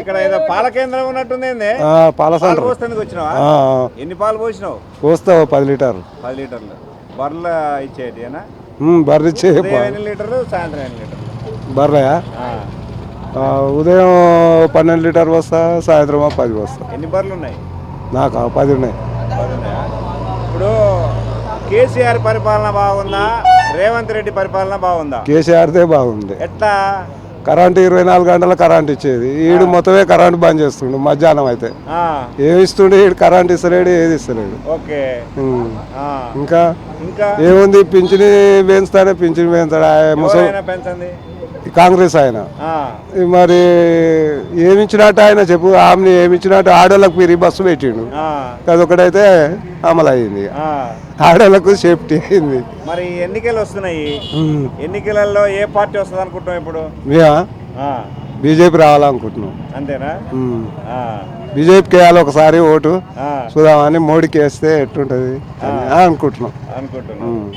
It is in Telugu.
ఇక్కడ ఏదో పాల కేంద్రం ఉన్నట్టుంది పాల సెంటర్. పోస్తానికి వచ్చినావా. ఎన్ని పాలు పోసినావు? పోస్తావు పది లీటర్ పది లీటర్లు. బర్రెలు ఇచ్చేటి ఏనా? బర్రె ఇచ్చే ఎన్ని లీటర్లు సాయంత్రం ఎన్ని లీటర్లు? బర్రెయా? ఉదయం పన్నెండు లీటర్ వస్తా సాయంత్రం పది వస్తా ఎన్ని బర్రెలు ఉన్నాయి? నాకు? ఆ పది ఉన్నాయి. పది ఉన్నాయా? ఇప్పుడు కేసీఆర్ పరిపాలన బాగుందా? రేవంత్ రెడ్డి పరిపాలన బాగుందా? కేసీఆర్దే బాగుంది. ఎట్లా? కరెంట్ ఇరవై నాలుగు గంటల కరెంట్ ఇచ్చేది. ఈడు మొత్తమే కరెంట్ బంద్ చేస్తుండు మధ్యాహ్నం అయితే. ఏమి ఇస్తుండే? ఈడు కరెంట్ ఇస్తలేడు ఏది ఇస్తలేడు. ఇంకా? ఏముంది? పింఛని పెంచుతాడే పింఛని పెంచుతాడు ఆ ముసలి పెంచండి. కాంగ్రెస్ ఆయన. మరి ఏమి ఇచ్చినట్టు ఆయన చెప్పు ఆమెని ఏమి ఇచ్చినట్టు ఆడోళ్ళకి మీరు బస్సు పెట్టిండు. ఆ, అదొకటైతే అమలు అయింది. ఆడోళ్ళకు సేఫ్టీ అయింది. మరి ఎన్నికలు వస్తున్నాయి. ఎన్నికలలో ఏ పార్టీ వస్తుంది అనుకుంటున్నాం ఇప్పుడు? బీజేపీ రావాలనుకుంటున్నాం. అంతేనా? బీజేపీకి వేయాలి ఒకసారి ఓటు. చూద్దామని మోడీకి వేస్తే ఎట్టుంటది అని అనుకుంటున్నాం. అనుకుంటున్నాం.